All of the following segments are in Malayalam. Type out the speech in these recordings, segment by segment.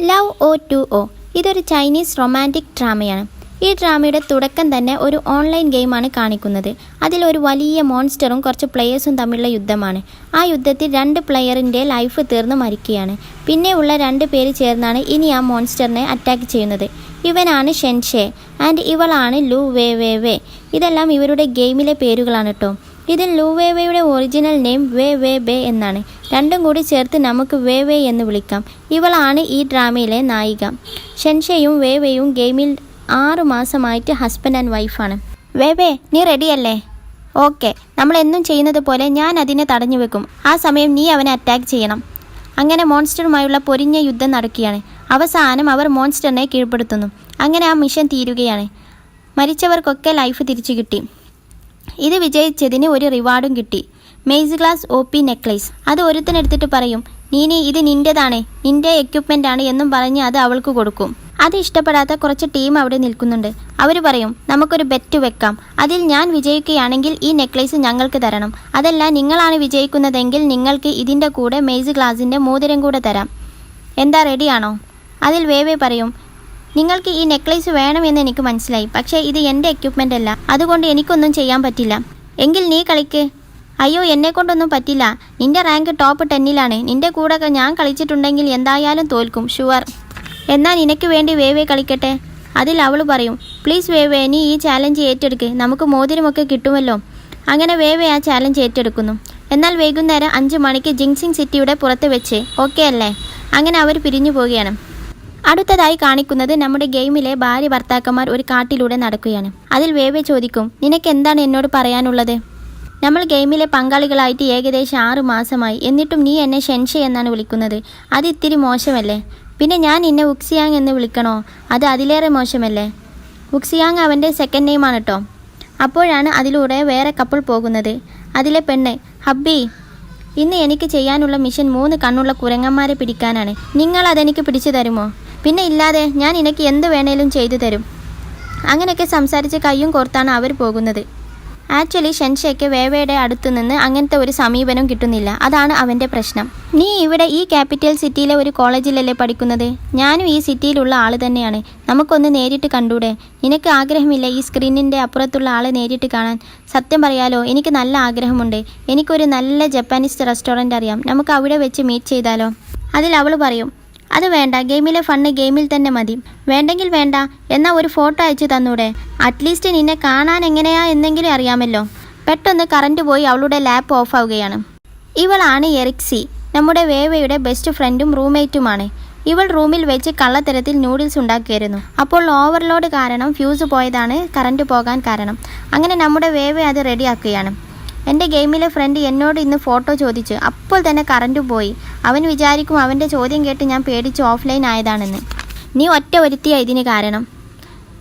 ലവ് ഒ ടു ഒ ഇതൊരു ചൈനീസ് റൊമാന്റിക് ഡ്രാമയാണ്. ഈ ഡ്രാമയുടെ തുടക്കം തന്നെ ഒരു ഓൺലൈൻ ഗെയിമാണ് കാണിക്കുന്നത്. അതിൽ ഒരു വലിയ മോൺസ്റ്ററും കുറച്ച് പ്ലെയേഴ്സും തമ്മിലുള്ള യുദ്ധമാണ്. ആ യുദ്ധത്തിൽ രണ്ട് പ്ലെയറിന്റെ ലൈഫ് തീർന്നു മരിക്കുകയാണ്. പിന്നെയുള്ള രണ്ട് പേര് ചേർന്നാണ് ഇനി ആ മോൺസ്റ്ററിനെ അറ്റാക്ക് ചെയ്യുന്നത്. ഇവനാണ് ഷെൻഷെ ആൻഡ് ഇവളാണ് ലു വേ വേ വേ. ഇതെല്ലാം ഇവരുടെ ഗെയിമിലെ പേരുകളാണ് കേട്ടോ ഇതിൽ വേയുടെ original name Wei Wei Bei എന്നാണ്. രണ്ടും കൂടി ചേർത്ത് നമുക്ക് വേവേ എന്ന് വിളിക്കാം. ഇവളാണ് ഈ ഡ്രാമയിലെ നായിക. ഷെൻഷയും വേവയും ഗെയിമിൽ ആറു മാസമായിട്ട് ഹസ്ബൻഡ് ആൻഡ് വൈഫാണ് വേവേ നീ റെഡിയല്ലേ ഓക്കെ നമ്മൾ എന്നും ചെയ്യുന്നത് പോലെ ഞാൻ അതിനെ തടഞ്ഞു വെക്കും. ആ സമയം നീ അവനെ അറ്റാക്ക് ചെയ്യണം. അങ്ങനെ മോൺസ്റ്ററുമായുള്ള പൊരിഞ്ഞ യുദ്ധം നടക്കുകയാണ്. അവസാനം അവർ മോൺസ്റ്ററിനെ കീഴ്പ്പെടുത്തുന്നു. അങ്ങനെ ആ മിഷൻ തീരുകയാണ്. മരിച്ചവർക്കൊക്കെ ലൈഫ് തിരിച്ചു കിട്ടി. ഇത് വിജയിച്ചതിന് ഒരു റിവാർഡും കിട്ടി. മെയ്സ് ഗ്ലാസ് ഒ പി നെക്ലേസ് അത് ഒരുത്തനെടുത്തിട്ട് പറയും നീനി ഇത് നിന്റേതാണ്. നിന്റെ എക്യുപ്മെന്റ് ആണ് എന്നും പറഞ്ഞ് അത് അവൾക്ക് കൊടുക്കും. അത് ഇഷ്ടപ്പെടാത്ത കുറച്ച് ടീം അവിടെ നിൽക്കുന്നുണ്ട്. അവർ പറയും നമുക്കൊരു ബെറ്റ് വെക്കാം. അതിൽ ഞാൻ വിജയിക്കുകയാണെങ്കിൽ ഈ നെക്ലേസ് ഞങ്ങൾക്ക് തരണം. അതല്ല നിങ്ങളാണ് വിജയിക്കുന്നതെങ്കിൽ നിങ്ങൾക്ക് ഇതിന്റെ കൂടെ മെയ്സ് ഗ്ലാസിന്റെ മോതിരം കൂടെ തരാം. എന്താ റെഡിയാണോ അതിൽ വേവേ പറയും നിങ്ങൾക്ക് ഈ നെക്ലേസ് വേണമെന്ന് എനിക്ക് മനസ്സിലായി. പക്ഷേ ഇത് എന്റെ എക്യുപ്മെന്റ് അല്ല. അതുകൊണ്ട് എനിക്കൊന്നും ചെയ്യാൻ പറ്റില്ല. എങ്കിൽ നീ കളിക്ക്. അയ്യോ എന്നെ കൊണ്ടൊന്നും പറ്റില്ല. നിന്റെ റാങ്ക് ടോപ്പ് ടെന്നിലാണ്. നിന്റെ കൂടെ ഞാൻ കളിച്ചിട്ടുണ്ടെങ്കിൽ എന്തായാലും തോൽക്കും. ഷുവർ. എന്നാൽ നിനക്ക് വേണ്ടി വേവേ കളിക്കട്ടെ. അതിൽ അവൾ പറയും പ്ലീസ് വേവേ നീ ഈ ചാലഞ്ച് ഏറ്റെടുക്ക്. നമുക്ക് മോതിരമൊക്കെ കിട്ടുമല്ലോ. അങ്ങനെ വേവേ ആ ചാലഞ്ച് ഏറ്റെടുക്കുന്നു. എന്നാൽ വൈകുന്നേരം അഞ്ച് മണിക്ക് ജിങ്സിങ് സിറ്റിയുടെ പുറത്ത് വെച്ച് ഓക്കെ അല്ലേ? അങ്ങനെ അവർ പിരിഞ്ഞു പോവുകയാണ്. അടുത്തതായി കാണിക്കുന്നത് നമ്മുടെ ഗെയിമിലെ ഭാര്യ ഭർത്താക്കന്മാർ ഒരു കാട്ടിലൂടെ നടക്കുകയാണ്. അതിൽ വേവേ ചോദിക്കും നിനക്ക് എന്താണ് എന്നോട് പറയാനുള്ളത്? നമ്മൾ ഗെയിമിലെ പങ്കാളികളായിട്ട് ഏകദേശം ആറു മാസമായി. എന്നിട്ടും നീ എന്നെ ഷെൻഷ എന്നാണ് വിളിക്കുന്നത്. അത് ഇത്തിരി മോശമല്ലേ? പിന്നെ ഞാൻ നിന്നെ ഉക്സിയാങ് എന്ന് വിളിക്കണോ? അത് അതിലേറെ മോശമല്ലേ? ഉക്സിയാങ് അവന്റെ സെക്കൻഡ് നെയിമാണ് കേട്ടോ അപ്പോഴാണ് അതിലൂടെ വേറെ കപ്പിൾ പോകുന്നത്. അതിലെ പെണ്ണ് ഹബ്ബി ഇന്ന് എനിക്ക് ചെയ്യാനുള്ള മിഷൻ മൂന്ന് കണ്ണുള്ള കുരങ്ങന്മാരെ പിടിക്കാനാണ്. നിങ്ങൾ അതെനിക്ക് പിടിച്ചു തരുമോ? പിന്നെ ഇല്ലാതെ ഞാൻ നിനക്ക് എന്ത് വേണേലും ചെയ്തു തരും. അങ്ങനെയൊക്കെ സംസാരിച്ച് കയ്യും കോർത്താണ് അവർ പോകുന്നത്. ആക്ച്വലി ഷെൻഷയ്ക്ക് വേവയുടെ അടുത്തു നിന്ന് അങ്ങനത്തെ ഒരു സമീപനം കിട്ടുന്നില്ല. അതാണ് അവന്റെ പ്രശ്നം. നീ ഇവിടെ ഈ ക്യാപിറ്റൽ സിറ്റിയിലെ ഒരു കോളേജിലല്ലേ പഠിക്കുന്നത്? ഞാനും ഈ സിറ്റിയിലുള്ള ആൾ തന്നെയാണ്. നമുക്കൊന്ന് നേരിട്ട് കണ്ടൂടെ? നിനക്ക് ആഗ്രഹമില്ല ഈ സ്ക്രീനിന്റെ അപ്പുറത്തുള്ള ആളെ നേരിട്ട് കാണാൻ? സത്യം പറയാലോ എനിക്ക് നല്ല ആഗ്രഹമുണ്ട്. എനിക്കൊരു നല്ല ജപ്പാനീസ് റെസ്റ്റോറന്റ് അറിയാം. നമുക്ക് അവിടെ വെച്ച് മീറ്റ് ചെയ്താലോ? അതിൽ അവൾ പറയും അത് വേണ്ട. ഗെയിമിലെ ഫണ്ണ് ഗെയിമിൽ തന്നെ മതി. വേണ്ടെങ്കിൽ വേണ്ട. എന്നാൽ ഒരു ഫോട്ടോ അയച്ചു തന്നൂടെ? അറ്റ്ലീസ്റ്റ് നിന്നെ കാണാൻ എങ്ങനെയാ എന്നെങ്കിലും അറിയാമല്ലോ. പെട്ടെന്ന് കറണ്ട് പോയി അവളുടെ ലാപ്പ് ഓഫ് ആവുകയാണ്. ഇവളാണ് എറിക്സി. നമ്മുടെ വേവയുടെ ബെസ്റ്റ് ഫ്രണ്ടും റൂംമേറ്റുമാണ് ഇവൾ റൂമിൽ വെച്ച് കള്ളത്തരത്തിൽ നൂഡിൽസ് ഉണ്ടാക്കിയായിരുന്നു അപ്പോൾ ഓവർലോഡ് കാരണം ഫ്യൂസ് പോയതാണ് കറണ്ട് പോകാൻ കാരണം. അങ്ങനെ നമ്മുടെ വേവ അത് റെഡിയാക്കുകയാണ് എന്റെ ഗെയിമിലെ ഫ്രണ്ട് എന്നോട് ഇന്ന് ഫോട്ടോ ചോദിച്ചു. അപ്പോൾ തന്നെ കറണ്ട് പോയി. അവൻ വിചാരിക്കും അവന്റെ ചോദ്യം കേട്ട് ഞാൻ പേടിച്ച് ഓഫ്ലൈൻ ആയതാണെന്ന്. നീ ഒറ്റ ഒരുത്തിയാ ഇതിന് കാരണം.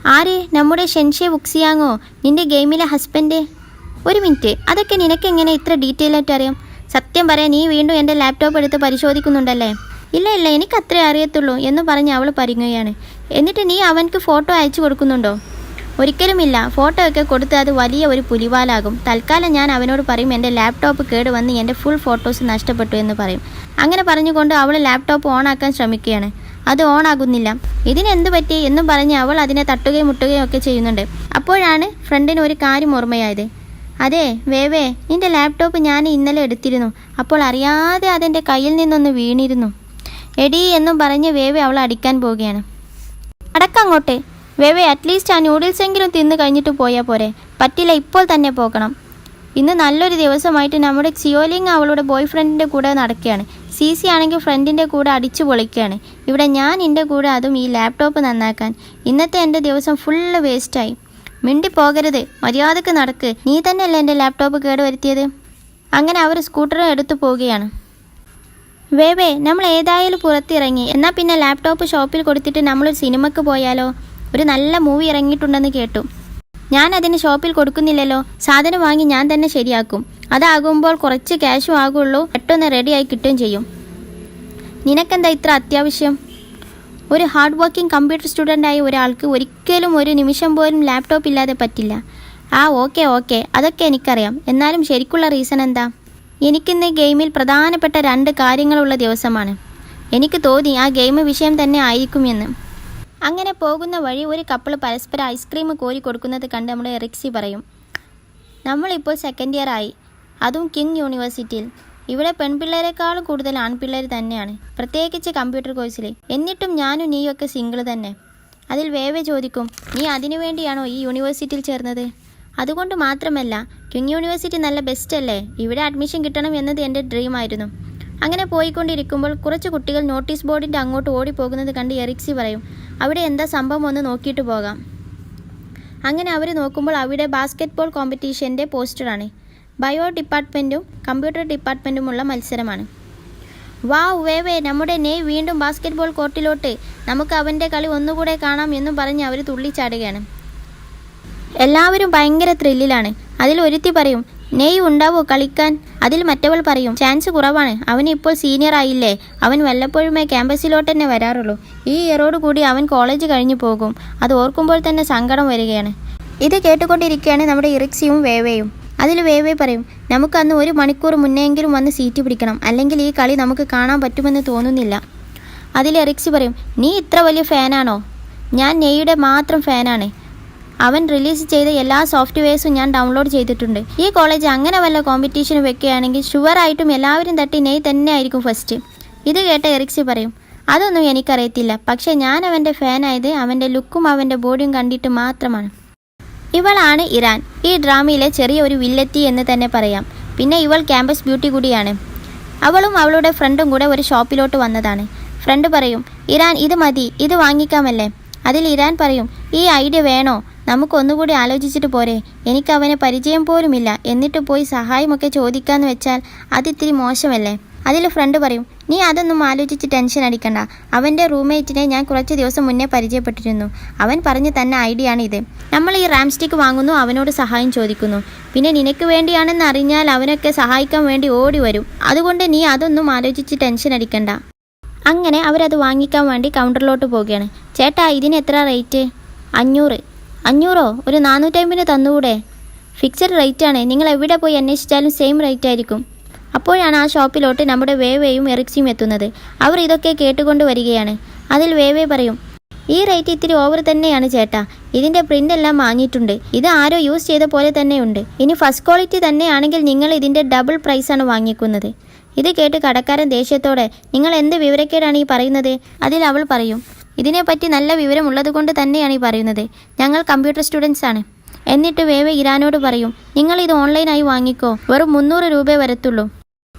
ആര്? നമ്മുടെ ഷെൻഷെ വുക്സിയാങ്ങോ നിന്റെ ഗെയിമിലെ ഹസ്ബൻഡ്? ഒരു മിനിറ്റ്. അതൊക്കെ നിനക്ക് എങ്ങനെ ഇത്ര ഡീറ്റെയിൽ ആയിട്ട് അറിയാം? സത്യം പറയാൻ നീ വീണ്ടും എന്റെ ലാപ്ടോപ്പ് എടുത്ത് പരിശോധിക്കുന്നുണ്ടല്ലേ? ഇല്ല ഇല്ല. എനിക്ക് അത്രേ അറിയത്തുള്ളൂ എന്ന് പറഞ്ഞ് അവൾ പറയുകയാണ് എന്നിട്ട് നീ അവൻക്ക് ഫോട്ടോ അയച്ചു കൊടുക്കുന്നുണ്ടോ? ഒരിക്കലുമില്ല. ഫോട്ടോ ഒക്കെ കൊടുത്ത് അത് വലിയ ഒരു പുലിവാലാകും. തൽക്കാലം ഞാൻ അവനോട് പറയും എന്റെ ലാപ്ടോപ്പ് കേട് വന്ന് എന്റെ ഫുൾ ഫോട്ടോസ് നഷ്ടപ്പെട്ടു എന്ന് പറയും. അങ്ങനെ പറഞ്ഞുകൊണ്ട് അവൾ ലാപ്ടോപ്പ് ഓണാക്കാൻ ശ്രമിക്കുകയാണ്. അത് ഓണാകുന്നില്ല. ഇതിനെന്ത് പറ്റി എന്നും പറഞ്ഞ് അവൾ അതിനെ തട്ടുകയും മുട്ടുകയും ഒക്കെ ചെയ്യുന്നുണ്ട്. അപ്പോഴാണ് ഫ്രണ്ടിന് ഒരു കാര്യം ഓർമ്മയായത്. അതെ വേവേ നിന്റെ ലാപ്ടോപ്പ് ഞാൻ ഇന്നലെ എടുത്തിരുന്നു. അപ്പോൾ അറിയാതെ അതെന്റെ കയ്യിൽ നിന്നൊന്ന് വീണിരുന്നു. എടി എന്നും പറഞ്ഞ് വേവേ അവൾ അടിക്കാൻ പോവുകയാണ്. അടക്കങ്ങോട്ടെ. വേവേ അറ്റ്ലീസ്റ്റ് ആ നൂഡിൽസ് എങ്കിലും തിന്ന് കഴിഞ്ഞിട്ട് പോയാൽ പോരെ. പറ്റില്ല ഇപ്പോൾ തന്നെ പോകണം. ഇന്ന് നല്ലൊരു ദിവസമായിട്ട് നമ്മുടെ സിയോലിംഗ് അവളുടെ ബോയ് ഫ്രണ്ടിന്റെ കൂടെ നടക്കുകയാണ്. സി സി ആണെങ്കിൽ ഫ്രണ്ടിന്റെ കൂടെ അടിച്ചു പൊളിക്കുകയാണ്. ഇവിടെ ഞാൻ എന്റെ കൂടെ അതും ഈ ലാപ്ടോപ്പ് നന്നാക്കാൻ. ഇന്നത്തെ എന്റെ ദിവസം ഫുള്ള് വേസ്റ്റായി. മിണ്ടി പോകരുത്. മര്യാദയ്ക്ക് നടക്ക്. നീ തന്നെയല്ലേ എന്റെ ലാപ്ടോപ്പ് കേടുവരുത്തിയത്? അങ്ങനെ അവർ സ്കൂട്ടർ എടുത്തു പോവുകയാണ്. വേവേ നമ്മൾ ഏതായാലും പുറത്തിറങ്ങി. എന്നാൽ പിന്നെ ലാപ്ടോപ്പ് ഷോപ്പിൽ കൊടുത്തിട്ട് നമ്മളൊരു സിനിമക്ക് പോയാലോ? ഒരു നല്ല മൂവി ഇറങ്ങിയിട്ടുണ്ടെന്ന് കേട്ടു. ഞാൻ അതിന് ഷോപ്പിൽ കൊടുക്കുന്നില്ലല്ലോ. സാധനം വാങ്ങി ഞാൻ തന്നെ ശരിയാക്കും. അതാകുമ്പോൾ കുറച്ച് ക്യാഷും ആകുള്ളൂ പെട്ടെന്ന് റെഡിയായി കിട്ടുകയും ചെയ്യും. നിനക്കെന്താ ഇത്ര അത്യാവശ്യം? ഒരു ഹാർഡ് വർക്കിംഗ് കമ്പ്യൂട്ടർ സ്റ്റുഡന്റായ ഒരാൾക്ക് ഒരിക്കലും ഒരു നിമിഷം പോലും ലാപ്ടോപ്പ് ഇല്ലാതെ പറ്റില്ല. ആ ഓക്കെ ഓക്കെ അതൊക്കെ എനിക്കറിയാം. എന്നാലും ശരിക്കുള്ള റീസൺ എന്താ? എനിക്കിന്ന് ഗെയിമിൽ പ്രധാനപ്പെട്ട രണ്ട് കാര്യങ്ങളുള്ള ദിവസമാണ്. എനിക്ക് തോന്നി ആ ഗെയിം വിഷയം തന്നെ ആയിരിക്കും എന്ന് അങ്ങനെ പോകുന്ന വഴി ഒരു കപ്പിൾ പരസ്പരം ഐസ്ക്രീം കോരി കൊടുക്കുന്നത് കണ്ട് നമ്മുടെ എറിക്സി പറയും. നമ്മളിപ്പോൾ സെക്കൻഡ് ഇയർ ആയി. അതും കിങ് യൂണിവേഴ്സിറ്റിയിൽ. ഇവിടെ പെൺപിള്ളേരെക്കാളും കൂടുതൽ ആൺപിള്ളേർ തന്നെയാണ്. പ്രത്യേകിച്ച് കമ്പ്യൂട്ടർ കോഴ്സിൽ എന്നിട്ടും ഞാനും നീയൊക്കെ സിംഗിൾ തന്നെ. അതിൽ വേവെ ചോദിക്കും നീ അതിനു വേണ്ടിയാണോ ഈ യൂണിവേഴ്സിറ്റിയിൽ ചേർന്നത്? അതുകൊണ്ട് മാത്രമല്ല കിങ് യൂണിവേഴ്സിറ്റി നല്ല ബെസ്റ്റ് അല്ലേ? ഇവിടെ അഡ്മിഷൻ കിട്ടണം എന്നത് എന്റെ ഡ്രീം ആയിരുന്നു. അങ്ങനെ പോയിക്കൊണ്ടിരിക്കുമ്പോൾ കുറച്ച് കുട്ടികൾ നോട്ടീസ് ബോർഡിന്റെ അങ്ങോട്ട് ഓടിപ്പോകുന്നത് കണ്ട് എറിക്സി പറയും അവിടെ എന്താ സംഭവം ഒന്ന് നോക്കിയിട്ട് പോകാം. അങ്ങനെ അവർ നോക്കുമ്പോൾ അവിടെ ബാസ്കറ്റ്ബോൾ കോമ്പറ്റീഷന്റെ പോസ്റ്ററാണ് ബയോ ഡിപ്പാർട്ട്മെന്റും കമ്പ്യൂട്ടർ ഡിപ്പാർട്ട്മെന്റുമുള്ള മത്സരമാണ്. വാവ് വേവേ നമ്മുടെ നെയ് വീണ്ടും ബാസ്കറ്റ്ബോൾ കോർട്ടിലോട്ട്. നമുക്ക് അവന്റെ കളി ഒന്നുകൂടെ കാണാം എന്നും പറഞ്ഞ് അവർ തുള്ളിച്ചാടുകയാണ്. എല്ലാവരും ഭയങ്കര ത്രില്ലിലാണ്. അതിൽ ഒരുത്തി പറയും നെയ് ഉണ്ടാവോ കളിക്കാൻ? അതിൽ മറ്റവൾ പറയും ചാൻസ് കുറവാണ്. അവൻ ഇപ്പോൾ സീനിയർ ആയില്ലേ? അവൻ വല്ലപ്പോഴുമേ ക്യാമ്പസിലോട്ട് തന്നെ വരാറുള്ളൂ. ഈ ഇയറോട് കൂടി അവൻ കോളേജ് കഴിഞ്ഞു പോകും. അത് ഓർക്കുമ്പോൾ തന്നെ സങ്കടം വരികയാണ്. ഇത് കേട്ടുകൊണ്ടിരിക്കുകയാണ് നമ്മുടെ ഇറിക്സിയും വേവയും. അതിൽ വേവേ പറയും നമുക്ക് അന്ന് ഒരു മണിക്കൂർ മുന്നെയെങ്കിലും വന്ന് സീറ്റ് പിടിക്കണം. അല്ലെങ്കിൽ ഈ കളി നമുക്ക് കാണാൻ പറ്റുമെന്ന് തോന്നുന്നില്ല. അതിൽ എറിക്സ് പറയും നീ ഇത്ര വലിയ ഫാനാണോ? ഞാൻ നെയ്യുടെ മാത്രം ഫാനാണ്. അവൻ റിലീസ് ചെയ്ത എല്ലാ സോഫ്റ്റ്വെയർസും ഞാൻ ഡൗൺലോഡ് ചെയ്തിട്ടുണ്ട്. ഈ കോളേജ് അങ്ങനെ വല്ല കോമ്പറ്റീഷന് വെക്കുകയാണെങ്കിൽ ഷുവറായിട്ടും എല്ലാവരും തട്ടി നെയ് തന്നെ ആയിരിക്കും ഫസ്റ്റ് ഇത് കേട്ട എറിക്സ് പറയും അതൊന്നും എനിക്കറിയത്തില്ല. പക്ഷേ ഞാൻ അവന്റെ ഫാനായത് അവന്റെ ലുക്കും അവന്റെ ബോഡിയും കണ്ടിട്ട് മാത്രമാണ്. ഇവളാണ് ഇറാൻ. ഈ ഡ്രാമയിലെ ചെറിയ ഒരു വില്ലത്തി എന്ന് തന്നെ പറയാം. പിന്നെ ഇവൾ ക്യാമ്പസ് ബ്യൂട്ടി കൂടിയാണ്. അവളും അവളുടെ ഫ്രണ്ടും കൂടെ ഒരു ഷോപ്പിലോട്ട് വന്നതാണ്. ഫ്രണ്ട് പറയും ഇറാൻ ഇത് മതി ഇത് വാങ്ങിക്കാമല്ലേ? അതിൽ ഇറാൻ പറയും ഈ ഐഡിയ വേണോ? നമുക്കൊന്നുകൂടി ആലോചിച്ചിട്ട് പോരെ. എനിക്ക് അവനെ പരിചയം പോലുമില്ല. എന്നിട്ട് പോയി സഹായമൊക്കെ ചോദിക്കാമെന്ന് വെച്ചാൽ അതിത്തിരി മോശമല്ലേ? അതിൽ ഫ്രണ്ട് പറയും നീ അതൊന്നും ആലോചിച്ച് ടെൻഷൻ അടിക്കണ്ട. അവന്റെ റൂംമേറ്റിനെ ഞാൻ കുറച്ച് ദിവസം മുന്നേ പരിചയപ്പെട്ടിരുന്നു. അവൻ പറഞ്ഞ് തന്നെ ഐഡിയ ആണ് ഇത്. നമ്മൾ ഈ റാം സ്റ്റിക്ക് വാങ്ങുന്നു അവനോട് സഹായം ചോദിക്കുന്നു. പിന്നെ നിനക്ക് വേണ്ടിയാണെന്ന് അറിഞ്ഞാൽ അവനൊക്കെ സഹായിക്കാൻ വേണ്ടി ഓടി വരും. അതുകൊണ്ട് നീ അതൊന്നും ആലോചിച്ച് ടെൻഷൻ അടിക്കണ്ട. അങ്ങനെ അവരത് വാങ്ങിക്കാൻ വേണ്ടി കൗണ്ടറിലോട്ട് പോവുകയാണ്. ചേട്ടാ ഇതിന് എത്ര റേറ്റ്? അഞ്ഞൂറ്. അഞ്ഞൂറോ? ഒരു നാനൂറ്റമ്പതിന് തന്നുകൂടെ ഫിക്സഡ് റേറ്റാണ്. നിങ്ങൾ എവിടെ പോയി അന്വേഷിച്ചാലും സെയിം റേറ്റ് ആയിരിക്കും. അപ്പോഴാണ് ആ ഷോപ്പിലോട്ട് നമ്മുടെ വേവയും എറിക്സിയും എത്തുന്നത്. അവർ ഇതൊക്കെ കേട്ടുകൊണ്ട് വരികയാണ്. അതിൽ വേവേ പറയും ഈ റേറ്റ് ഇത്തിരി ഓവർ തന്നെയാണ് ചേട്ടാ. ഇതിന്റെ പ്രിന്റ് എല്ലാം വാങ്ങിയിട്ടുണ്ട്. ഇത് ആരോ യൂസ് ചെയ്ത പോലെ തന്നെയുണ്ട്. ഇനി ഫസ്റ്റ് ക്വാളിറ്റി തന്നെയാണെങ്കിൽ നിങ്ങൾ ഇതിന്റെ ഡബിൾ പ്രൈസാണ് വാങ്ങിക്കുന്നത്. ഇത് കേട്ട് കടക്കാരൻ ദേഷ്യത്തോടെ നിങ്ങൾ എന്ത് വിവരക്കേടാണ് ഈ പറയുന്നത്? അതിൽ അവൾ പറയും ഇതിനെപ്പറ്റി നല്ല വിവരമുള്ളത് കൊണ്ട് തന്നെയാണ് ഈ പറയുന്നത്. ഞങ്ങൾ കമ്പ്യൂട്ടർ സ്റ്റുഡൻസ് ആണ്. എന്നിട്ട് വേവ ഇരാനോട് പറയും നിങ്ങൾ ഇത് ഓൺലൈനായി വാങ്ങിക്കോ. വെറും മുന്നൂറ് രൂപ വരത്തുള്ളൂ.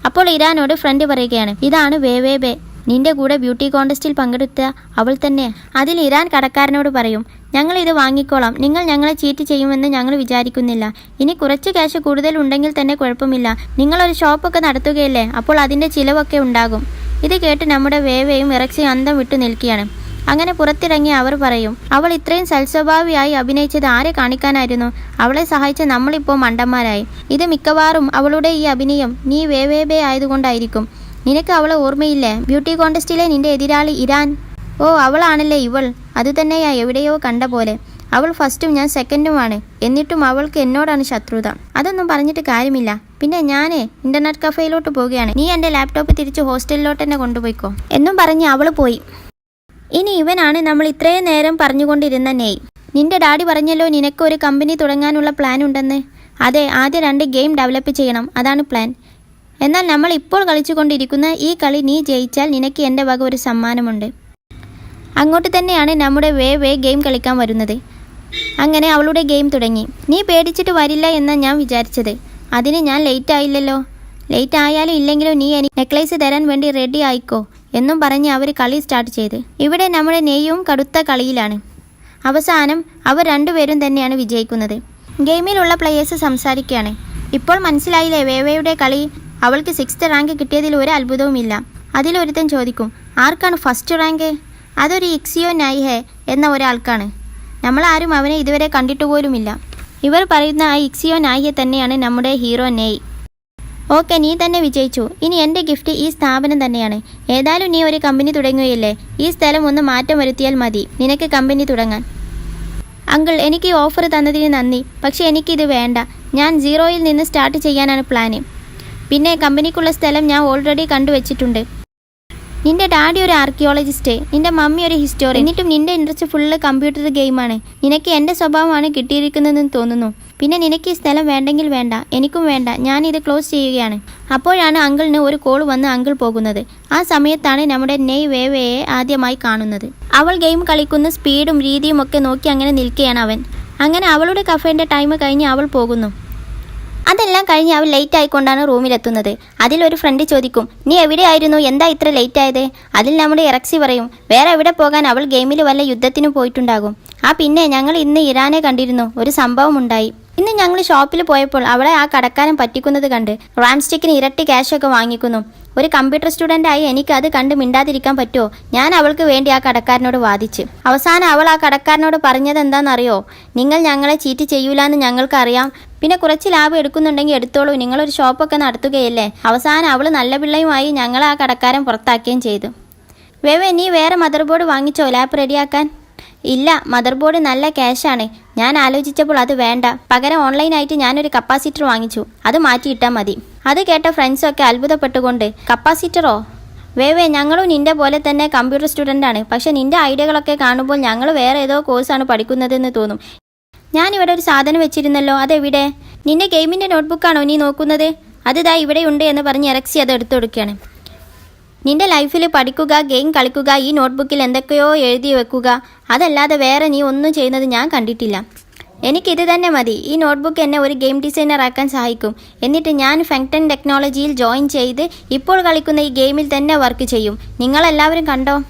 അപ്പോൾ ഇരാനോട് ഫ്രണ്ട് പറയുകയാണ് ഇതാണ് വേ വേ ബേ നിന്റെ കൂടെ ബ്യൂട്ടി കോണ്ടസ്റ്റിൽ പങ്കെടുത്ത അവൾ തന്നെ. അതിൽ ഇരാൻ കടക്കാരനോട് പറയും ഞങ്ങൾ ഇത് വാങ്ങിക്കോളാം. നിങ്ങൾ ഞങ്ങളെ ചീറ്റ് ചെയ്യുമെന്ന് ഞങ്ങൾ വിചാരിക്കുന്നില്ല. ഇനി കുറച്ച് ക്യാഷ് കൂടുതൽ ഉണ്ടെങ്കിൽ തന്നെ കുഴപ്പമില്ല. നിങ്ങൾ നിങ്ങളൊരു ഷോപ്പൊക്കെ നടത്തുകയല്ലേ അപ്പോൾ അതിന്റെ ചിലവൊക്കെ ഉണ്ടാകും. ഇത് കേട്ട് നമ്മുടെ വേവയും ഇറച്ചി അന്തം വിട്ടു നിൽക്കുകയാണ്. അങ്ങനെ പുറത്തിറങ്ങി അവർ പറയും അവൾ ഇത്രയും സൽസ്വഭാവിയായി അഭിനയിച്ചത് ആരെ കാണിക്കാനായിരുന്നു? അവളെ സഹായിച്ച നമ്മളിപ്പോൾ മണ്ടന്മാരായി. ഇത് മിക്കവാറും അവളുടെ ഈ അഭിനയം നീ വേവേബേ ആയതുകൊണ്ടായിരിക്കും. നിനക്ക് അവളെ ഓർമ്മയില്ലേ? ബ്യൂട്ടി കോണ്ടസ്റ്റിലെ നിന്റെ എതിരാളി ഇരാൻ. ഓ അവളാണല്ലേ ഇവൾ? അതുതന്നെയാ എവിടെയോ കണ്ട പോലെ. അവൾ ഫസ്റ്റും ഞാൻ സെക്കൻഡുമാണ്. എന്നിട്ടും അവൾക്ക് എന്നോടാണ് ശത്രുത. അതൊന്നും പറഞ്ഞിട്ട് കാര്യമില്ല. പിന്നെ ഞാനേ ഇന്റർനെറ്റ് കഫേയിലോട്ട് പോവുകയാണ്. നീ എന്റെ ലാപ്ടോപ്പ് തിരിച്ച് ഹോസ്റ്റലിലോട്ട് തന്നെ കൊണ്ടുപോയിക്കോ. എന്നും പറഞ്ഞ് അവൾ പോയി. ഇനി ഇവനാണ് നമ്മൾ ഇത്രയും നേരം പറഞ്ഞുകൊണ്ടിരുന്ന നെയ്. നിന്റെ ഡാഡി പറഞ്ഞല്ലോ നിനക്ക് ഒരു കമ്പനി തുടങ്ങാനുള്ള പ്ലാൻ ഉണ്ടെന്ന്. അതെ ആദ്യം രണ്ട് ഗെയിം ഡെവലപ്പ് ചെയ്യണം. അതാണ് പ്ലാൻ എന്നാൽ നമ്മൾ ഇപ്പോൾ കളിച്ചുകൊണ്ടിരിക്കുന്ന ഈ കളി നീ ജയിച്ചാൽ നിനക്ക് എന്റെ വക ഒരു സമ്മാനമുണ്ട്. അങ്ങോട്ട് തന്നെയാണ് നമ്മുടെ വേ വേ ഗെയിം കളിക്കാൻ വരുന്നത്. അങ്ങനെ അവളുടെ ഗെയിം തുടങ്ങി. നീ പേടിച്ചിട്ട് വരില്ല എന്നാണ് ഞാൻ വിചാരിച്ചത്. അതിന് ഞാൻ ലേറ്റ് ആയില്ലല്ലോ. ലേറ്റ് ആയാലും ഇല്ലെങ്കിലും നീ എനിക്ക് നെക്ലേസ് തരാൻ വേണ്ടി റെഡി ആയിക്കോ. എന്നും പറഞ്ഞ് അവർ കളി സ്റ്റാർട്ട് ചെയ്ത്. ഇവിടെ നമ്മുടെ നെയ്യും കടുത്ത കളിയിലാണ്. അവസാനം അവർ രണ്ടുപേരും തന്നെയാണ് വിജയിക്കുന്നത്. ഗെയിമിലുള്ള പ്ലെയേഴ്സ് സംസാരിക്കുകയാണ്. ഇപ്പോൾ മനസ്സിലായില്ലേ വേവയുടെ കളി അവൾക്ക് സിക്സ്ത് റാങ്ക് കിട്ടിയതിൽ ഒരു അത്ഭുതവുമില്ല. അതിലൊരുത്തൻ ചോദിക്കും ആർക്കാണ് ഫസ്റ്റ് റാങ്ക് അതൊരു ഇക്സിയോ നൈഹെ എന്ന ഒരാൾക്കാണ്. നമ്മളാരും അവനെ ഇതുവരെ കണ്ടിട്ട് പോലുമില്ല. ഇവർ പറയുന്ന ആ ഇക്സിയോ നായിയെ തന്നെയാണ് നമ്മുടെ ഹീറോ നെയ്. ഓക്കെ നീ തന്നെ വിജയിച്ചു. ഇനി എന്റെ ഗിഫ്റ്റ് ഈ സ്ഥാപനം തന്നെയാണ്. ഏതായാലും നീ ഒരു കമ്പനി തുടങ്ങുകയില്ലേ? ഈ സ്ഥലം ഒന്ന് മാറ്റം വരുത്തിയാൽ മതി. നിനക്ക് കമ്പനി തുടങ്ങാൻ. അങ്കിൾ എനിക്ക് ഈ ഓഫർ തന്നതിന് നന്ദി. പക്ഷേ എനിക്കിത് വേണ്ട. ഞാൻ സീറോയിൽ നിന്ന് സ്റ്റാർട്ട് ചെയ്യാനാണ് പ്ലാന്. പിന്നെ കമ്പനിക്കുള്ള സ്ഥലം ഞാൻ ഓൾറെഡി കണ്ടുവച്ചിട്ടുണ്ട്. നിന്റെ ഡാഡി ഒരു ആർക്കിയോളജിസ്റ്റ്. നിന്റെ മമ്മി ഒരു ഹിസ്റ്റോറി എന്നിട്ടും നിന്റെ ഇൻട്രസ്റ്റ് ഫുള്ള് കമ്പ്യൂട്ടർ ഗെയിമാണ് നിനക്ക് എന്റെ സ്വഭാവമാണ് കിട്ടിയിരിക്കുന്നതെന്ന് തോന്നുന്നു. പിന്നെ നിനക്ക് ഈ സ്ഥലം വേണ്ടെങ്കിൽ വേണ്ട എനിക്കും വേണ്ട ഞാൻ ഇത് ക്ലോസ് ചെയ്യുകയാണ്. അപ്പോഴാണ് അങ്കിളിന് ഒരു കോൾ വന്ന് അങ്കിൾ പോകുന്നത്. ആ സമയത്താണ് നമ്മുടെ നെയ് വേവയെ ആദ്യമായി കാണുന്നത്. അവൾ ഗെയിം കളിക്കുന്ന സ്പീഡും രീതിയും ഒക്കെ നോക്കി അങ്ങനെ നിൽക്കുകയാണ് അവൻ. അങ്ങനെ അവളുടെ കഫേന്റെ ടൈം കഴിഞ്ഞ് അവൾ പോകുന്നു. അതെല്ലാം കഴിഞ്ഞ് അവൾ ലേറ്റ് ആയിക്കൊണ്ടാണ് റൂമിലെത്തുന്നത് അതിലൊരു ഫ്രണ്ട് ചോദിക്കും നീ എവിടെയായിരുന്നു? എന്താ ഇത്ര ലേറ്റ് ആയത്? അതിൽ നമ്മുടെ ഇറക്സി പറയും വേറെ എവിടെ പോകാൻ അവൾ ഗെയിമിൽ വല്ല യുദ്ധത്തിനും പോയിട്ടുണ്ടാകും. ആ പിന്നെ ഞങ്ങൾ ഇന്ന് ഇറാനെ കണ്ടിരുന്നു. ഒരു സംഭവം ഉണ്ടായി. ഇന്ന് ഞങ്ങൾ ഷോപ്പിൽ പോയപ്പോൾ അവളെ ആ കടക്കാരൻ പറ്റിക്കുന്നത് കണ്ട് റാംസ്റ്റിക്കിന് ഇരട്ടി ക്യാഷൊക്കെ വാങ്ങിക്കുന്നു. ഒരു കമ്പ്യൂട്ടർ സ്റ്റുഡന്റ് ആയി എനിക്ക് അത് കണ്ട് മിണ്ടാതിരിക്കാൻ പറ്റുമോ? ഞാൻ അവൾക്ക് വേണ്ടി ആ കടക്കാരനോട് വാദിച്ച്. അവസാനം അവൾ ആ കടക്കാരനോട് പറഞ്ഞത് എന്താണെന്നറിയോ? നിങ്ങൾ ഞങ്ങളെ ചീറ്റ് ചെയ്യൂലെന്ന് ഞങ്ങൾക്കറിയാം. പിന്നെ കുറച്ച് ലാഭം എടുക്കുന്നുണ്ടെങ്കിൽ എടുത്തോളൂ. നിങ്ങളൊരു ഷോപ്പൊക്കെ നടത്തുകയല്ലേ? അവസാനം അവൾ നല്ല പിള്ളയുമായി ഞങ്ങളെ ആ കടക്കാരൻ പുറത്താക്കുകയും ചെയ്തു. വേവ നീ വേറെ മദർ ബോർഡ് വാങ്ങിച്ചോ? ലാപ്പ് റെഡിയാക്കാൻ ഇല്ല മദർ ബോർഡ് നല്ല ക്യാഷാണ്. ഞാൻ ആലോചിച്ചപ്പോൾ അത് വേണ്ട. പകരം ഓൺലൈനായിട്ട് ഞാനൊരു കപ്പാസിറ്റർ വാങ്ങിച്ചു. അത് മാറ്റിയിട്ടാൽ മതി. അത് കേട്ട ഫ്രണ്ട്സൊക്കെ അത്ഭുതപ്പെട്ടുകൊണ്ട് കപ്പാസിറ്ററോ? വേവേ ഞങ്ങളും നിന്റെ പോലെ തന്നെ കമ്പ്യൂട്ടർ സ്റ്റുഡന്റ് ആണ് പക്ഷെ നിന്റെ ഐഡിയകളൊക്കെ കാണുമ്പോൾ ഞങ്ങൾ വേറെ ഏതോ കോഴ്സാണ് പഠിക്കുന്നതെന്ന് തോന്നും. ഞാനിവിടെ ഒരു സാധനം വെച്ചിരുന്നല്ലോ അതെവിടെ? നിന്റെ ഗെയിമിന്റെ നോട്ട്ബുക്കാണോ നീ നോക്കുന്നത്? അതിതാ ഇവിടെയുണ്ട് എന്ന് പറഞ്ഞ് ഇറക്സി അത് എടുത്തു കൊടുക്കുകയാണ്. നിന്റെ ലൈഫിൽ പഠിക്കുക ഗെയിം കളിക്കുക ഈ നോട്ട്ബുക്കിൽ എന്തൊക്കെയോ എഴുതി വെക്കുക. അതല്ലാതെ വേറെ നീ ഒന്നും ചെയ്യുന്നത് ഞാൻ കണ്ടിട്ടില്ല. എനിക്കിത് തന്നെ മതി. ഈ നോട്ട്ബുക്ക് എന്നെ ഒരു ഗെയിം ഡിസൈനർ ആക്കാൻ സഹായിക്കും. എന്നിട്ട് ഞാൻ ഫെങ്ടൺ ടെക്നോളജിയിൽ ജോയിൻ ചെയ്ത് ഇപ്പോൾ കളിക്കുന്ന ഈ ഗെയിമിൽ തന്നെ വർക്ക് ചെയ്യും. നിങ്ങളെല്ലാവരും കണ്ടോ?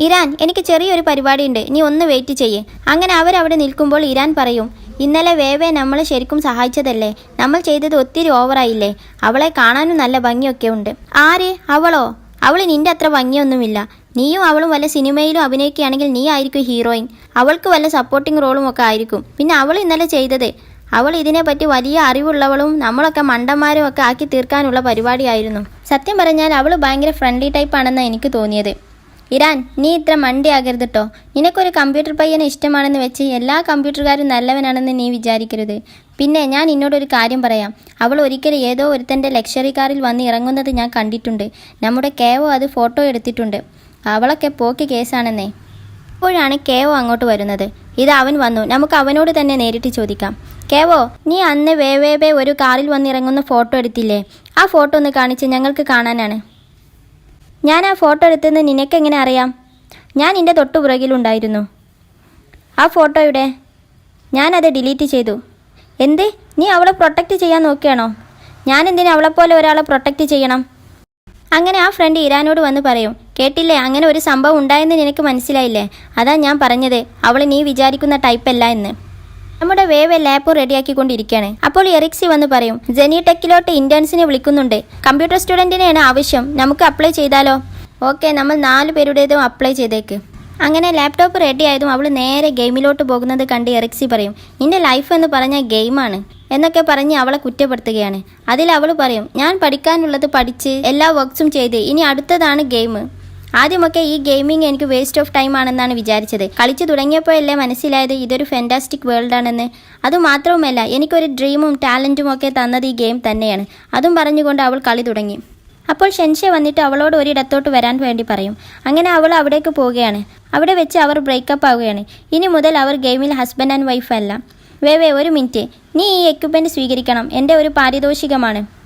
ഇരാൻ എനിക്ക് ചെറിയൊരു പരിപാടിയുണ്ട്. നീ ഒന്ന് വെയിറ്റ് ചെയ്യേ. അങ്ങനെ അവരവിടെ നിൽക്കുമ്പോൾ ഇരാൻ പറയും ഇന്നലെ വേവെ നമ്മളെ ശരിക്കും സഹായിച്ചതല്ലേ? നമ്മൾ ചെയ്തത് ഒത്തിരി ഓവറായില്ലേ അവളെ കാണാനും നല്ല ഭംഗിയൊക്കെ ഉണ്ട്. ആര്? അവളോ? അവൾ നിന്റെ അത്ര ഭംഗിയൊന്നുമില്ല. നീയും അവളും വല്ല സിനിമയിലും അഭിനയിക്കുകയാണെങ്കിൽ നീ ആയിരിക്കും ഹീറോയിൻ അവൾക്ക് വല്ല സപ്പോർട്ടിംഗ് റോളും ഒക്കെ ആയിരിക്കും. പിന്നെ അവൾ ഇന്നലെ ചെയ്തത്? അവൾ ഇതിനെപ്പറ്റി വലിയ അറിവുള്ളവളും നമ്മളൊക്കെ മണ്ടന്മാരും ഒക്കെ ആക്കി തീർക്കാനുള്ള പരിപാടിയായിരുന്നു. സത്യം പറഞ്ഞാൽ അവൾ ഭയങ്കര ഫ്രണ്ട്ലി ടൈപ്പ് ആണെന്നാണ് എനിക്ക് തോന്നിയത്. ഇരാൻ നീ ഇത്ര മണ്ടിയാകരുത് കേട്ടോ നിനക്കൊരു കമ്പ്യൂട്ടർ പയ്യനെ ഇഷ്ടമാണെന്ന് വെച്ച് എല്ലാ കമ്പ്യൂട്ടറുകാരും നല്ലവനാണെന്ന് നീ വിചാരിക്കരുത്. പിന്നെ ഞാൻ നിന്നോടൊരു കാര്യം പറയാം. അവൾ ഒരിക്കലും ഏതോ ഒരുത്തന്റെ ലക്ഷറി കാറിൽ വന്ന് ഇറങ്ങുന്നത് ഞാൻ കണ്ടിട്ടുണ്ട്. നമ്മുടെ കേവോ അത് ഫോട്ടോ എടുത്തിട്ടുണ്ട്. അവളൊക്കെ പോക്ക് കേസാണെന്നേ. അപ്പോഴാണ് കേവോ അങ്ങോട്ട് വരുന്നത്. ഇത് അവൻ വന്നു. നമുക്ക് അവനോട് തന്നെ നേരിട്ട് ചോദിക്കാം. കേവോ നീ അന്ന് വേവേവേ ഒരു കാറിൽ വന്നിറങ്ങുന്ന ഫോട്ടോ എടുത്തില്ലേ? ആ ഫോട്ടോ ഒന്ന് കാണിച്ച് ഞങ്ങൾക്ക് കാണാനാണ്. ഞാൻ ആ ഫോട്ടോ എടുത്തെന്ന് നിനക്കെങ്ങനെ അറിയാം? ഞാൻ നിന്റെ തൊട്ടുപുറകിലുണ്ടായിരുന്നു ആ ഫോട്ടോയുടെ ഞാനത് ഡിലീറ്റ് ചെയ്തു. എന്ത്? നീ അവളെ പ്രൊട്ടക്റ്റ് ചെയ്യാൻ നോക്കിയാണോ? ഞാൻ എന്തിനാ അവളെപ്പോലെ ഒരാളെ പ്രൊട്ടക്റ്റ് ചെയ്യണം? അങ്ങനെ ആ ഫ്രണ്ട് ഇരാനോട് വന്ന് പറയും കേട്ടില്ലേ അങ്ങനെ ഒരു സംഭവം ഉണ്ടായെന്ന് നിനക്ക് മനസ്സിലായില്ലേ? അതാ ഞാൻ പറഞ്ഞത്. അവൾ നീ വിചാരിക്കുന്ന ടൈപ്പല്ല എന്ന്. നമ്മുടെ വേവ് ലാപ്പ് റെഡിയാക്കിക്കൊണ്ടിരിക്കുകയാണ്. അപ്പോൾ എറിക്സി വന്ന് പറയും ജെനി ടെക്കിലോട്ട് ഇന്റേൺസിനെ വിളിക്കുന്നുണ്ട്. കമ്പ്യൂട്ടർ സ്റ്റുഡന്റിനെയാണ് ആവശ്യം. നമുക്ക് അപ്ലൈ ചെയ്താലോ? ഓക്കെ നമ്മൾ നാല് പേരുടേതും അപ്ലൈ ചെയ്തേക്ക്. അങ്ങനെ ലാപ്ടോപ്പ് റെഡി ആയതും അവൾ നേരെ ഗെയിമിലോട്ട് പോകുന്നത് കണ്ട് എറിക്സി പറയും നിന്റെ ലൈഫ് എന്ന് പറഞ്ഞാൽ ഗെയിമാണ്. എന്നൊക്കെ പറഞ്ഞ് അവളെ കുറ്റപ്പെടുത്തുകയാണ്. അതിൽ അവൾ പറയും ഞാൻ പഠിക്കാനുള്ളത് പഠിച്ച് എല്ലാ വർക്ക്സും ചെയ്ത് ഇനി അടുത്തതാണ് ഗെയിം. ആദ്യമൊക്കെ ഈ ഗെയിമിംഗ് എനിക്ക് വേസ്റ്റ് ഓഫ് ടൈം ആണെന്നാണ് വിചാരിച്ചത്. കളിച്ചു തുടങ്ങിയപ്പോഴല്ലേ മനസ്സിലായത് ഇതൊരു ഫെന്റാസ്റ്റിക് വേൾഡ് ആണെന്ന്. അതുമാത്രവുമല്ല എനിക്കൊരു ഡ്രീമും ടാലന്റും ഒക്കെ തന്നത് ഈ ഗെയിം തന്നെയാണ്. അതും പറഞ്ഞുകൊണ്ട് അവൾ കളി തുടങ്ങി. അപ്പോൾ ഷെൻഷെ വന്നിട്ട് അവളോട് ഒരിടത്തോട്ട് വരാൻ വേണ്ടി പറയും. അങ്ങനെ അവൾ അവിടേക്ക് പോവുകയാണ്. അവിടെ വെച്ച് അവർ ബ്രേക്കപ്പ് ആവുകയാണ്. ഇനി മുതൽ അവർ ഗെയിമിൽ ഹസ്ബൻഡ് ആൻഡ് വൈഫ് അല്ല. വേവേ ഒരു മിനിറ്റ് നീ ഈ എക്യുപ്മെന്റ് സ്വീകരിക്കണം. എന്റെ ഒരു പാരിതോഷികമാണ്.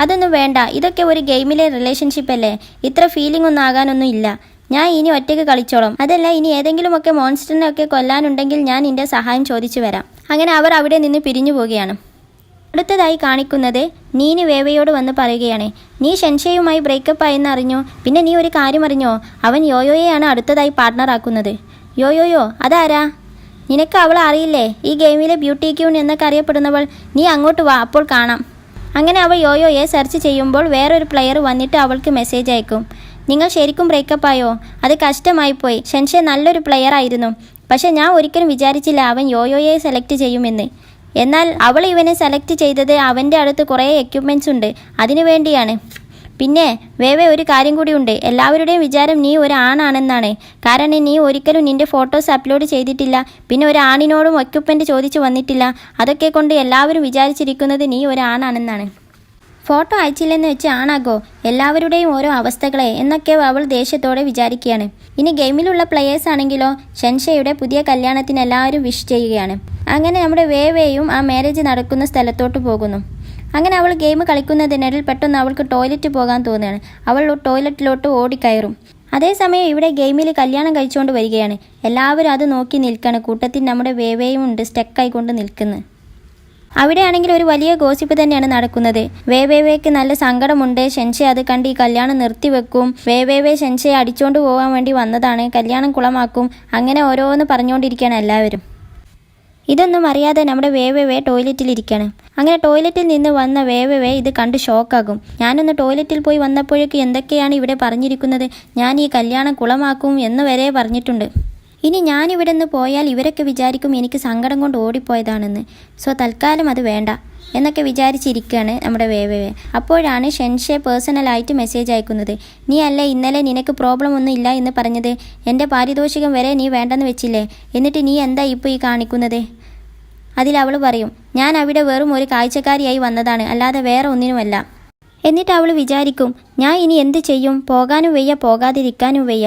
അതൊന്നും വേണ്ട. ഇതൊക്കെ ഒരു ഗെയിമിലെ റിലേഷൻഷിപ്പ് അല്ലേ? ഇത്ര ഫീലിംഗ് ഒന്നും ആകാനൊന്നും ഇല്ല. ഞാൻ ഇനി ഒറ്റയ്ക്ക് കളിച്ചോളാം. അതല്ല ഇനി ഏതെങ്കിലുമൊക്കെ മോൺസ്റ്ററിനെ ഒക്കെ കൊല്ലാനുണ്ടെങ്കിൽ ഞാൻ നിന്റെ സഹായം ചോദിച്ചു വരാം. അങ്ങനെ അവർ അവിടെ നിന്ന് പിരിഞ്ഞു പോവുകയാണ്. അടുത്തതായി കാണിക്കുന്നത് നീനി വേവയോട് വന്ന് പറയുകയാണ്. നീ ഷെൻഷയുമായി ബ്രേക്കപ്പ് ആയെന്ന് അറിഞ്ഞു? പിന്നെ നീ ഒരു കാര്യം അറിഞ്ഞോ? അവൻ യോയോയെയാണ് അടുത്തതായി പാർട്ട്ണർ ആക്കുന്നത്. യോയോയോ? അതാരാ? നിനക്ക് അവൾ അറിയില്ലേ? ഈ ഗെയിമിലെ ബ്യൂട്ടി ക്യൂൺ എന്നൊക്കെ അറിയപ്പെടുന്നവൾ. നീ അങ്ങോട്ട് വാ അപ്പോൾ കാണാം. അങ്ങനെ അവൾ യോയോയെ സെർച്ച് ചെയ്യുമ്പോൾ വേറൊരു പ്ലെയർ വന്നിട്ട് അവൾക്ക് മെസ്സേജ് അയക്കും. നിങ്ങൾ ശരിക്കും ബ്രേക്കപ്പ് ആയോ? അത് കഷ്ടമായിപ്പോയി ഷെൻഷെ നല്ലൊരു പ്ലെയർ ആയിരുന്നു. പക്ഷെ ഞാൻ ഒരിക്കലും വിചാരിച്ചില്ല അവൻ യോയോയെ സെലക്ട് ചെയ്യുമെന്ന്. എന്നാൽ അവൾ ഇവനെ സെലക്ട് ചെയ്തത് അവന്റെ അടുത്ത് കുറേ എക്യുപ്മെന്റ്സ് ഉണ്ട്. അതിനു വേണ്ടിയാണ്. പിന്നെ വേവേ ഒരു കാര്യം കൂടിയുണ്ട് എല്ലാവരുടെയും വിചാരം നീ ഒരു ആണാണെന്നാണ്. കാരണം നീ ഒരിക്കലും നിന്റെ ഫോട്ടോസ് അപ്ലോഡ് ചെയ്തിട്ടില്ല. പിന്നെ ഒരു ആണിനോടും എക്യുപ്മെന്റ് ചോദിച്ചു വന്നിട്ടില്ല. അതൊക്കെ കൊണ്ട് എല്ലാവരും വിചാരിച്ചിരിക്കുന്നത് നീ ഒരു ആണാണെന്നാണ്. ഫോട്ടോ അയച്ചില്ലെന്ന് വെച്ച് ആണാകോ എല്ലാവരുടെയും ഓരോ അവസ്ഥകളെ. എന്നൊക്കെ അവൾ ദേഷ്യത്തോടെ വിചാരിക്കുകയാണ്. ഇനി ഗെയിമിലുള്ള പ്ലെയേഴ്സ് ആണെങ്കിലോ ഷെൻഷയുടെ പുതിയ കല്യാണത്തിന് എല്ലാവരും വിഷ് ചെയ്യുകയാണ്. അങ്ങനെ നമ്മുടെ വേവേയും ആ മാരേജ് നടക്കുന്ന സ്ഥലത്തോട്ട് പോകുന്നു. അങ്ങനെ അവൾ ഗെയിം കളിക്കുന്നതിനിടയിൽ പെട്ടെന്ന് അവൾക്ക് ടോയ്ലറ്റ് പോകാൻ തോന്നുകയാണ്. അവൾ ടോയ്ലറ്റിലോട്ട് ഓടിക്കയറും. അതേസമയം ഇവിടെ ഗെയിമിൽ കല്യാണം കഴിച്ചുകൊണ്ട് വരികയാണ്. എല്ലാവരും അത് നോക്കി നിൽക്കുകയാണ് കൂട്ടത്തിൽ നമ്മുടെ വേവേയും ഉണ്ട് സ്റ്റക്കായിക്കൊണ്ട് നിൽക്കുന്നത് അവിടെയാണെങ്കിൽ ഒരു വലിയ ഗോസിപ്പ് തന്നെയാണ് നടക്കുന്നത്. വേവേവേക്ക് നല്ല സങ്കടമുണ്ട്. ഷെൻഷെ അത് കണ്ട് ഈ കല്യാണം നിർത്തിവെക്കും. വേവേവേ ഷെൻഷയെ അടിച്ചുകൊണ്ട് പോകാൻ വേണ്ടി വന്നതാണ്. കല്യാണം കുളമാക്കും. അങ്ങനെ ഓരോന്ന് പറഞ്ഞുകൊണ്ടിരിക്കുകയാണ് എല്ലാവരും. ഇതൊന്നും അറിയാതെ നമ്മുടെ വേവേവേ ടോയ്ലറ്റിലിരിക്കുകയാണ് അങ്ങനെ ടോയ്ലറ്റിൽ നിന്ന് വന്ന വേവേവേ ഇത് കണ്ട് ഷോക്കാകും. ഞാനൊന്ന് ടോയ്ലറ്റിൽ പോയി വന്നപ്പോഴേക്ക് എന്തൊക്കെയാണ് ഇവിടെ പറഞ്ഞിരിക്കുന്നത്? ഞാൻ ഈ കല്യാണം കുളമാക്കും എന്ന് വരെ പറഞ്ഞിട്ടുണ്ട്. ഇനി ഞാനിവിടെ നിന്ന് പോയാൽ ഇവരൊക്കെ വിചാരിക്കും എനിക്ക് സങ്കടം കൊണ്ട് ഓടിപ്പോയതാണെന്ന്. സോ തൽക്കാലം അത് വേണ്ട എന്നൊക്കെ വിചാരിച്ചിരിക്കുകയാണ് നമ്മുടെ വേവേവെ അപ്പോഴാണ് ഷെൻഷെ പേഴ്സണലായിട്ട് മെസ്സേജ് അയക്കുന്നത്. നീ അല്ലേ ഇന്നലെ നിനക്ക് പ്രോബ്ലം ഒന്നും ഇല്ല എന്ന് പറഞ്ഞത്? എന്റെ പാരിതോഷികം വരെ നീ വേണ്ടെന്ന് വെച്ചില്ലേ? എന്നിട്ട് നീ എന്താ ഇപ്പോൾ ഈ കാണിക്കുന്നത്? അതിൽ അവൾ പറയും ഞാൻ അവിടെ വെറും ഒരു കാഴ്ചക്കാരിയായി വന്നതാണ് അല്ലാതെ വേറെ ഒന്നിനുമല്ല. എന്നിട്ട് അവൾ വിചാരിക്കും ഞാൻ ഇനി എന്ത് ചെയ്യും? പോകാനും വയ്യ പോകാതിരിക്കാനും വയ്യ.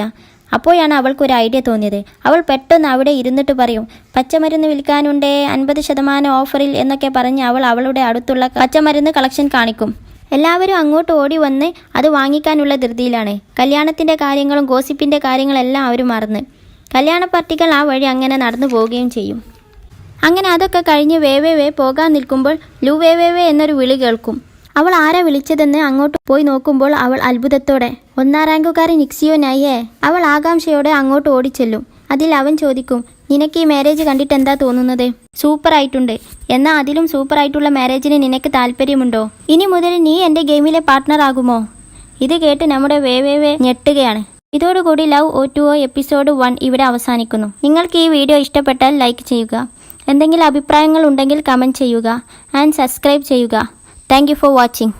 അപ്പോഴാണ് അവൾക്കൊരു ഐഡിയ തോന്നിയത്. അവൾ പെട്ടെന്ന് അവിടെ ഇരുന്നിട്ട് പറയും പച്ചമരുന്ന് വിൽക്കാനുണ്ടേ അൻപത് ശതമാനം ഓഫറിൽ എന്നൊക്കെ പറഞ്ഞ് അവൾ അവളുടെ അടുത്തുള്ള പച്ചമരുന്ന് കളക്ഷൻ കാണിക്കും. എല്ലാവരും അങ്ങോട്ട് ഓടി വന്ന് അത് വാങ്ങിക്കാനുള്ള ധൃതിയിലാണ്. കല്യാണത്തിന്റെ കാര്യങ്ങളും ഗോസിപ്പിന്റെ കാര്യങ്ങളെല്ലാം അവർ മറന്ന്. കല്യാണ പാർട്ടികൾ ആ വഴി അങ്ങനെ നടന്നു പോവുകയും ചെയ്യും. അങ്ങനെ അതൊക്കെ കഴിഞ്ഞ് വേവേ വേ പോകാൻ നിൽക്കുമ്പോൾ ലു വേ വേ വേ എന്നൊരു വിളി കേൾക്കും. അവൾ ആരാ വിളിച്ചതെന്ന് അങ്ങോട്ട് പോയി നോക്കുമ്പോൾ അവൾ അത്ഭുതത്തോടെ ഒന്നാം റാങ്കുകാരൻ നിക്സിയോ നയ്യേ. അവൾ ആകാംക്ഷയോടെ അങ്ങോട്ട് ഓടിച്ചെല്ലും. അതിൽ അവൻ ചോദിക്കും നിനക്ക് ഈ മാരേജ് കണ്ടിട്ട് എന്താ തോന്നുന്നത്? സൂപ്പർ ആയിട്ടുണ്ട്. എന്നാൽ അതിലും സൂപ്പർ ആയിട്ടുള്ള മാരേജിന് നിനക്ക് താല്പര്യമുണ്ടോ? ഇനി മുതൽ നീ എന്റെ ഗെയിമിലെ പാർട്ട്ണർ ആകുമോ? ഇത് കേട്ട് നമ്മുടെ വേ വേ വേ ഞെട്ടുകയാണ്. ഇതോടുകൂടി love O two O episode one ഇവിടെ അവസാനിക്കുന്നു. നിങ്ങൾക്ക് ഈ വീഡിയോ ഇഷ്ടപ്പെട്ടാൽ ലൈക്ക് ചെയ്യുക. എന്തെങ്കിലും അഭിപ്രായങ്ങൾ ഉണ്ടെങ്കിൽ കമന്റ് ചെയ്യുക ആൻഡ് സബ്സ്ക്രൈബ് ചെയ്യുക. Thank for watching